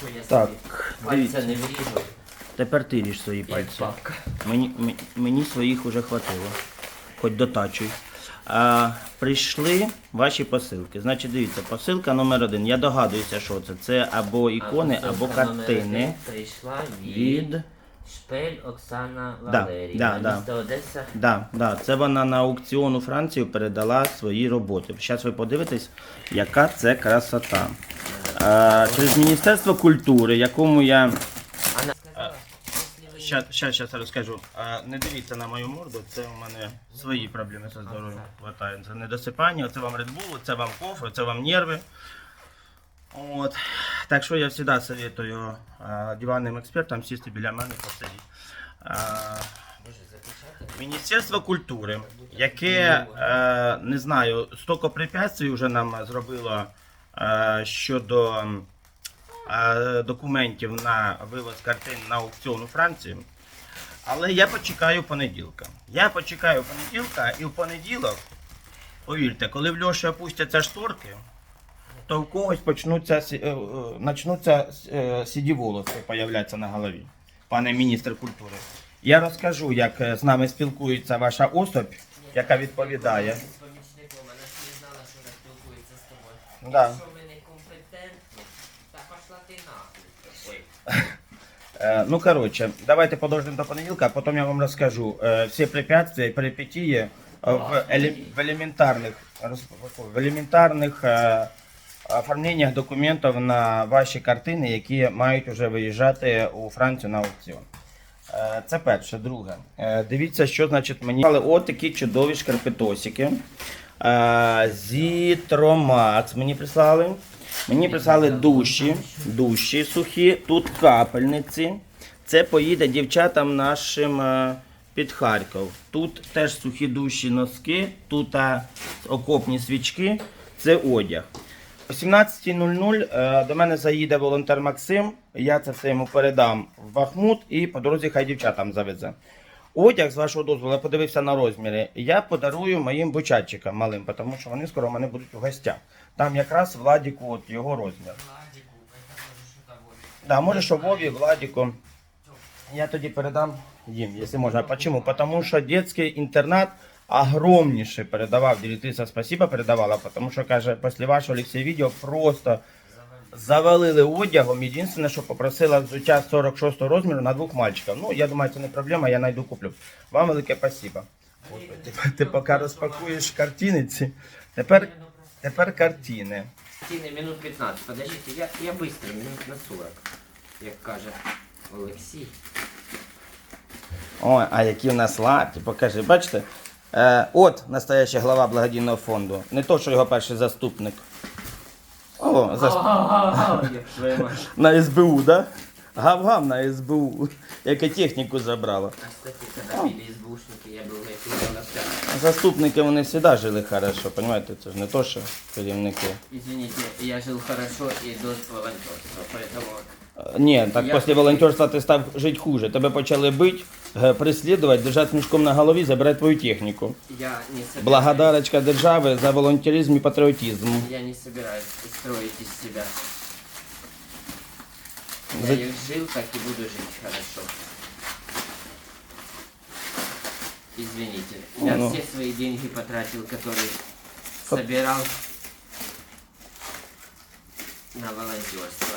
що я Так, собі дивіться. пальця не вріжу, Тепер ти ріж свої як пальці. папка. Мені, м- мені своїх уже хватило. Хоч дотачуй. А, прийшли ваші посилки. Значить, дивіться, посилка номер один. Я догадуюся, що це. Це або ікони, А або посилка номер картини. один Прийшла від, Від. Шпель Оксана Да, Валеріївна, да, да. місто Одеса. Да, да, це вона на аукціон у Францію передала свої роботи. Зараз ви подивитесь, яка це красота. А, через Міністерство культури, якому я. Щас, щас, щас розкажу. А, не дивіться на мою морду, це у мене свої проблеми зі здоров'ям. Хватає. Це недосипання, це вам Red Bull, це вам кофе, це вам нерви. От. Так що я завжди советую а, диванним експертам сісти біля мене посидіти. А. Міністерство культури, яке е, не знаю, стільки препятствий вже нам зробило е, щодо е, документів на вивоз картин на аукціон у Франції. Але я почекаю понеділка. Я почекаю понеділка, і в понеділок, повірте, коли в Льоші опустяться шторки, то в когось почнуться, сі- е, е, е, сіді волоси появляться на голові, пане міністр культури. Я розкажу, як е, з нами спілкується ваша особь, яка відповідає. З помічником, вона ж не знала, що вона спілкується з тобою. Да. Якщо ви некомпетентні, та пошла ти нахуй. Ой. Е, Ну, коротше, давайте подождемо до понеділка, а потім я вам розкажу е, всі препятствия і перипетії е, в, еле- в елементарних, роз- в елементарних е, оформленнях документів на ваші картини, які мають вже виїжджати у Францію на аукціон. Е, Це перше. Друге. Е, Дивіться, що значить мені. Але от такі чудові шкарпетосики. Зітромакс мені прислали. Мені прислали душі, душі сухі, тут капельниці. Це поїде дівчатам нашим під Харків. Тут теж сухі душі носки, тут окопні свічки, це одяг. О 17.00 е, до мене заїде волонтер Максим. Я це все йому передам в Бахмут і по дорозі хай дівчатам завезе. Одяг, з вашого дозволу, я подивився на розміри. Я подарую моїм бучатчикам малим, тому що вони скоро у мене будуть у гостях. Там якраз Владіку от його розмір. Там Да, може, що Вові, Владіку. Я тоді передам їм, якщо можна. Почему? Потому що детский інтернат огромнейший передавав. Директриса спасибо передавала, потому що, каже, після вашого Олексія відео просто завалили одягом. Єдине, що попросила взуття 46 розміру на двох мальчиків. Ну, я думаю, це не проблема, я знайду куплю. Вам велике спасибо. Ти, ти поки розпакуєш картини ці. Тепер, тепер картини. Тіни, минут 15. Подождите, я, я быстро, минут на 40. Як каже Олексій. Ой, а які в нас лапті, покажи, бачите? Е, от настоящий глава благодійного фонду. Не то, що його перший заступник. О, зас... Як твоя мать. на СБУ, да? Гав-гав на СБУ, яке техніку забрало. А, кстати, когда били СБУшники, я был на этой волосах. Заступники вони завжди жили хорошо, розумієте? Це ж не то, що керівники. Извините, я жил хорошо и до волонтерства, поэтому... Е, Ні, так Я- після волонтерства ти став жити хуже. Тебе почали бити, е, переслідувати, держати мішком на голові, забирати твою техніку. Я не собираюсь... Благодарочка держави за волонтеризм і патріотизм. Я не собираюсь строить из себя. За- Я их жил, так и буду жить хорошо. Извините. Я Ну. все свои деньги потратил, которые собирал на волонтерство.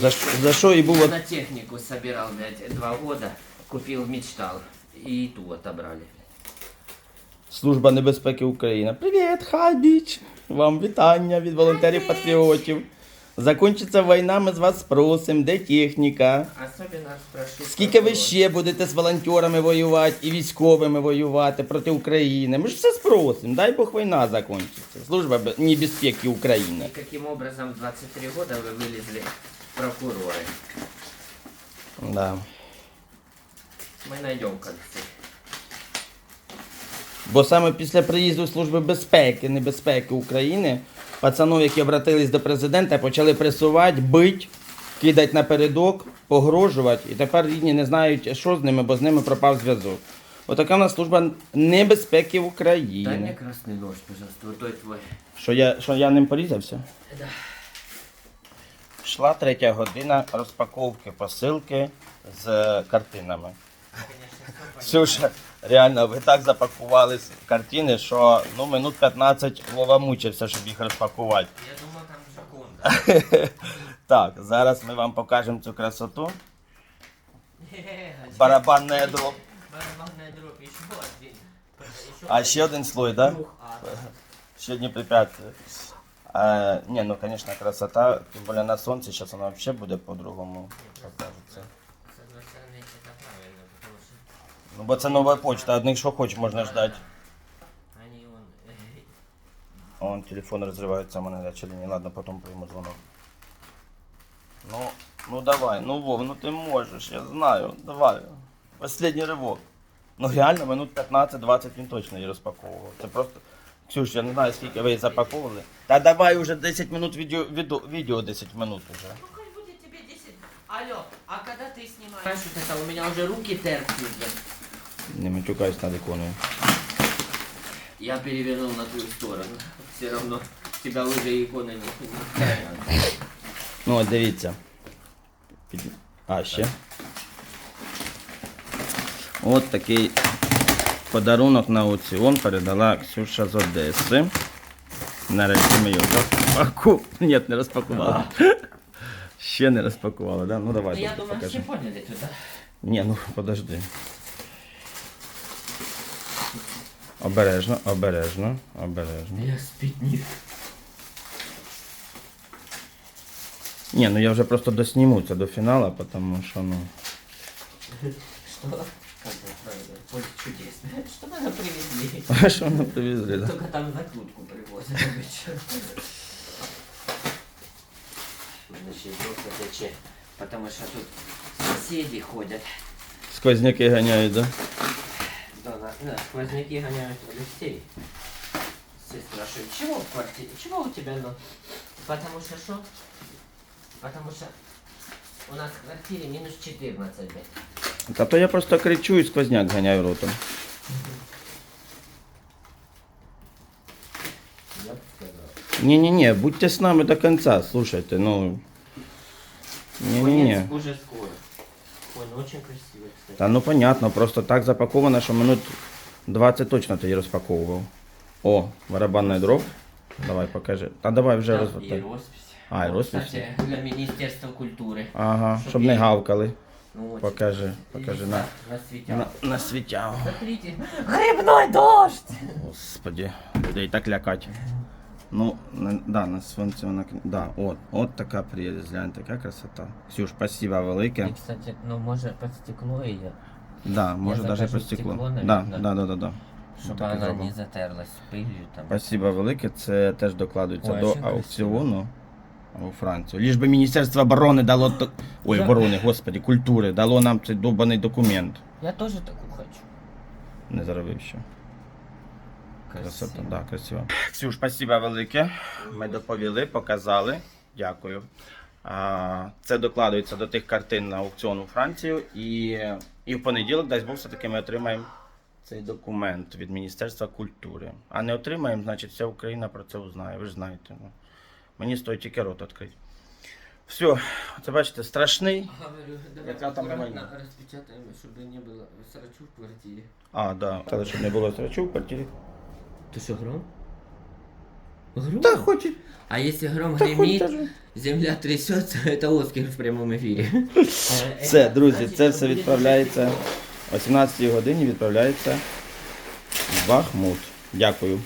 За, за що і було На технику собирал, блядь, два года. Купил, мечтал. И ту отобрали. Служба небезпеки України. Привіт, Хабіч! Вам вітання від волонтерів патріотів. Закінчиться війна, ми з вас спросимо, де техніка. Особенно спрошу... Скільки ви ще будете з волонтерами воювати і військовими воювати проти України? Ми ж все спросимо. Дай Бог війна закінчиться. Служба небезпеки України. И каким образом в 23 года вы вылезли прокуроры? Да. Мы найдем концы. Бо саме після приїзду Служби безпеки, небезпеки України, пацанів, які обратились до президента, почали пресувати, бити, кидати напередок, погрожувати. І тепер рідні не знають, що з ними, бо з ними пропав зв'язок. Отака в нас служба небезпеки Дай мне України. красный нож, пожалуйста, вот той твой. Що я, що я ним порізався? Да. Пішла третя година розпаковки посилки з картинами. Ксюша, реально, ви так запакували картини, що ну, минут 15 Вова мучився, щоб їх розпакувати. Я думав, там секунда. Так, зараз ми вам покажемо цю красоту. Барабанна дроб. Барабанная дробь, еще один. А ще один слой, так? Да? Ще одні препятствия. А, не, ну, конечно, красота, тем более на солнце, сейчас она вообще будет по-другому покажется. С одной стороны, это правильно, потому что Ну, бо це нова почта, одних що хоч можна ждать. они он... э, Он телефон розривається, у мене на челіні. Ладно, потім прийму дзвонок. Ну, ну давай, ну Вов, ну ти можеш, я знаю, давай. Последній ривок. Ну реально, минут 15-20 він точно її розпаковував. Це просто. Ксюш, я не знаю, скільки ви її запаковували. Та давай уже 10 минут відео, відео, відео 10 минут уже. Ну, хоть будет тебе 10. Алло, а когда ты снимаешь? Знаешь, вот это у меня уже руки терпнут. Не матюкайся над іконою. Я перевернул на твою сторону. Все равно тебя уже иконы не не Ну от дивіться. Під- А, ще. От такий подарунок на аукціон передала Ксюша з Одеси. Нарешті ми його розпаку. Ні, не розпакувала. Ще не розпакувала, да? Ну давай, я думаю, все покажи. поняли туда. Ні, ну подожди. Обережно, обережно, обережно. Я спидник. Ні, ну я вже просто досніму це до фіналу, тому що ну. Что? Поле чудес. Что надо привезли? А що ми привезли, да? Только там закрутку привозят обычно. Значит, просто тече. Потому что тут соседи ходят. Сквозняки ганяють, да? Да, да, да, сквозняки гоняют Алексей. Все спрашивают, чего в квартире? Чего у тебя, ну? Потому что что? Потому что у нас в квартире минус 14, блядь. Та то я просто кричу і сквозняк ганяю ротом. Ні-ні-ні, будьте з нами до кінця, слушайте, ну. Конец уже скоро. Ой, ну очень красиво, кстати. Та ну понятно, просто так запаковано, що минут 20 точно її розпаковував. О, барабанний дров. Давай покажи. Та давай вже розвертай. А, і розпись. Кстати, для Министерства культуры. Ага, Щоб щоб не гавкали. Ну. Покажи, покажи на, На на, на світягу. Грибной дождь! Господи, людей так лякать. Ну, на, да, на сонці вона. Да, от, от така прелесть, глянь, така красота. Ксюш, спасибо велике. И, кстати, ну, может, под стекло ее, Да, може даже закажу по стекло, Да, да, да, да, да. чтобы Так і она не затерлась пылью там. Спасибо велике. Це теж докладується Ой, до аукціону у Францію. Ліж би Міністерство оборони дало Ой, оборони, господи, культури, дало нам цей довбаний документ. Я тоже такую хочу. Не заробив ще. Красота, Красиво. да, красиво. Ксюш, спасибо велике. Ми доповіли, показали. Дякую. А, Це докладується до тих картин на аукціон у Францію. І, і в понеділок, дасть Бог, все-таки ми отримаємо цей документ від Міністерства культури. А не отримаємо, значить, вся Україна про це узнає. Ви ж знаєте. Ну. Мені стоїть тільки рот відкрити. Все, це бачите, страшний. Говорю, Яка там аккуратно новина? распечатаем, чтобы не было срачу в квартире. А, да. Сказали, щоб не було срачу в квартирі. Ты что, гром? Гром? Та хоч. і- А если гром Та хоч гремит, даже. земля трясется, это Оскар в прямом эфире. Все, друзі, це все відправляється о 17 годині відправляється в Бахмут. Дякую.